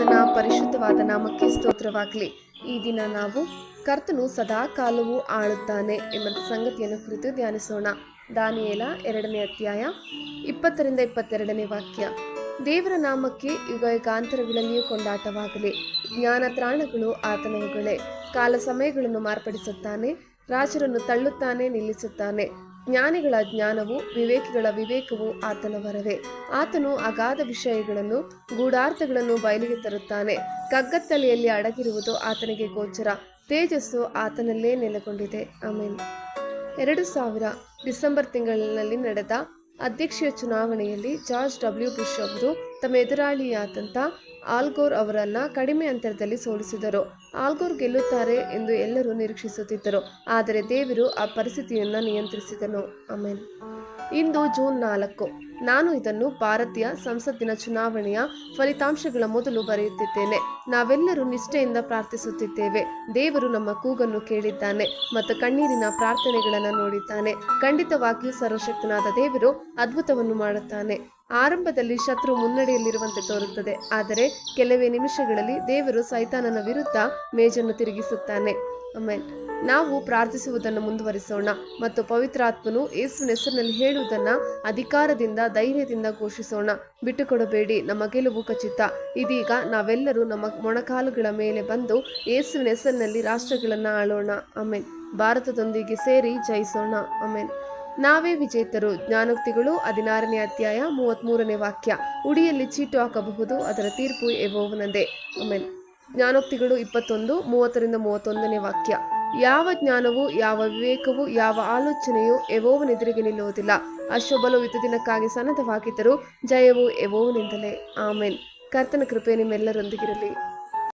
ಕರ್ತನ ಪರಿಶುದ್ಧವಾದ ನಾಮಕ್ಕೆ ಸ್ತೋತ್ರವಾಗಲಿ. ಈ ದಿನ ನಾವು ಕರ್ತನು ಸದಾ ಕಾಲವೂ ಆಳುತ್ತಾನೆ ಎಂಬ ಸಂಗತಿಯನ್ನು ಕುರಿತು ಧ್ಯಾನಿಸೋಣ. ದಾನಿಯೇಲ ಎರಡನೇ ಅಧ್ಯಾಯ ಇಪ್ಪತ್ತರಿಂದ ಇಪ್ಪತ್ತೆರಡನೇ ವಾಕ್ಯ. ದೇವರ ನಾಮಕ್ಕೆ ಯುಗ ಯುಗಾಂತರಗಳಲ್ಲಿಯೂ ಕೊಂಡಾಟವಾಗಲಿ. ಜ್ಞಾನ ತ್ರಾಣಗಳು ಆತನವುಗಳೇ ಕಾಲ ಸಮಯಗಳನ್ನು ಮಾರ್ಪಡಿಸುತ್ತಾನೆ. ರಾಜರನ್ನು ತಳ್ಳುತ್ತಾನೆ, ನಿಲ್ಲಿಸುತ್ತಾನೆ. ಜ್ಞಾನಿಗಳ ಜ್ಞಾನವು ವಿವೇಕಿಗಳ ವಿವೇಕವು ಆತನ ವರವೇ ಆತನು ಅಗಾಧ ವಿಷಯಗಳನ್ನು, ಗೂಢಾರ್ಥಗಳನ್ನು ಬಯಲಿಗೆ ತರುತ್ತಾನೆ. ಕಗ್ಗತ್ತಲೆಯಲ್ಲಿ ಅಡಗಿರುವುದು ಆತನಿಗೆ ಗೋಚರ. ತೇಜಸ್ಸು ಆತನಲ್ಲೇ ನೆಲೆಗೊಂಡಿದೆ. ಆಮೇಲೆ ಎರಡು ಸಾವಿರ ಡಿಸೆಂಬರ್ ತಿಂಗಳಿನಲ್ಲಿ ನಡೆದ ಅಧ್ಯಕ್ಷೀಯ ಚುನಾವಣೆಯಲ್ಲಿ ಜಾರ್ಜ್ ಡಬ್ಲ್ಯೂ ಬುಷ್ ಅವರು ತಮ್ಮ ಎದುರಾಳಿಯಾದಂಥ ಆಲ್ಗೋರ್ ಅವರನ್ನ ಕಡಿಮೆ ಅಂತರದಲ್ಲಿ ಸೋಲಿಸಿದರು. ಆಲ್ಗೋರ್ ಗೆಲ್ಲುತ್ತಾರೆ ಎಂದು ಎಲ್ಲರೂ ನಿರೀಕ್ಷಿಸುತ್ತಿದ್ದರು. ಆದರೆ ದೇವರು ಆ ಪರಿಸ್ಥಿತಿಯನ್ನು ನಿಯಂತ್ರಿಸಿದನು. ಆಮೇಲೆ ಇಂದು ಜೂನ್ ನಾಲ್ಕು. ನಾನು ಇದನ್ನು ಭಾರತೀಯ ಸಂಸತ್ತಿನ ಚುನಾವಣೆಯ ಫಲಿತಾಂಶಗಳ ಮೊದಲು ಬರೆಯುತ್ತಿದ್ದೇನೆ. ನಾವೆಲ್ಲರೂ ನಿಷ್ಠೆಯಿಂದ ಪ್ರಾರ್ಥಿಸುತ್ತಿದ್ದೇವೆ. ದೇವರು ನಮ್ಮ ಕೂಗನ್ನು ಕೇಳಿದ್ದಾನೆ ಮತ್ತು ಕಣ್ಣೀರಿನ ಪ್ರಾರ್ಥನೆಗಳನ್ನು ನೋಡಿದ್ದಾನೆ. ಖಂಡಿತವಾಗಿಯೂ ಸರ್ವಶಕ್ತನಾದ ದೇವರು ಅದ್ಭುತವನ್ನು ಮಾಡುತ್ತಾನೆ. ಆರಂಭದಲ್ಲಿ ಶತ್ರು ಮುನ್ನಡೆಯಲ್ಲಿರುವಂತೆ ತೋರುತ್ತದೆ. ಆದರೆ ಕೆಲವೇ ನಿಮಿಷಗಳಲ್ಲಿ ದೇವರು ಸೈತಾನನ ವಿರುದ್ಧ ಮೇಜನ್ನು ತಿರುಗಿಸುತ್ತಾನೆ. ಆಮೇಲೆ ನಾವು ಪ್ರಾರ್ಥಿಸುವುದನ್ನು ಮುಂದುವರಿಸೋಣ ಮತ್ತು ಪವಿತ್ರಾತ್ಮನು ಯೇಸುವಿನ ಹೆಸರಿನಲ್ಲಿ ಹೇಳುವುದನ್ನು ಅಧಿಕಾರದಿಂದ, ಧೈರ್ಯದಿಂದ ಘೋಷಿಸೋಣ. ಬಿಟ್ಟುಕೊಡಬೇಡಿ, ನಮ್ಮ ಗೆಲುವು ಖಚಿತ. ಇದೀಗ ನಾವೆಲ್ಲರೂ ನಮ್ಮ ಮೊಣಕಾಲುಗಳ ಮೇಲೆ ಬಂದು ಯೇಸುವಿನ ಹೆಸರಿನಲ್ಲಿ ರಾಷ್ಟ್ರಗಳನ್ನು ಆಳೋಣ. ಆಮೇನ್. ಭಾರತದೊಂದಿಗೆ ಸೇರಿ ಜಯಿಸೋಣ. ಆಮೇನ್. ನಾವೇ ವಿಜೇತರು. ಜ್ಞಾನೋಕ್ತಿಗಳು ಹದಿನಾರನೇ ಅಧ್ಯಾಯ ಮೂವತ್ತ್ಮೂರನೇ ವಾಕ್ಯ. ಉಡಿಯಲ್ಲಿ ಚೀಟು ಹಾಕಬಹುದು, ಅದರ ತೀರ್ಪು ಎವೋವನದೇ ಆಮೇಲೆ ಜ್ಞಾನೋಕ್ತಿಗಳು ಇಪ್ಪತ್ತೊಂದು, ಮೂವತ್ತರಿಂದ ಮೂವತ್ತೊಂದನೇ ವಾಕ್ಯ. ಯಾವ ಜ್ಞಾನವು, ಯಾವ ವಿವೇಕವು, ಯಾವ ಆಲೋಚನೆಯು ಎವೋವನೆದುರಿಗೆ ನಿಲ್ಲುವುದಿಲ್ಲ. ಅಶ್ವಬಲು ದಿನಕ್ಕಾಗಿ ಸನ್ನದ್ಧವಾಗಿದ್ದರೂ ಜಯವು ಎವೋವನಿಂದಲೇ ಆಮೇನ್. ಕರ್ತನ ಕೃಪೆ ನಿಮ್ಮೆಲ್ಲರೊಂದಿಗಿರಲಿ.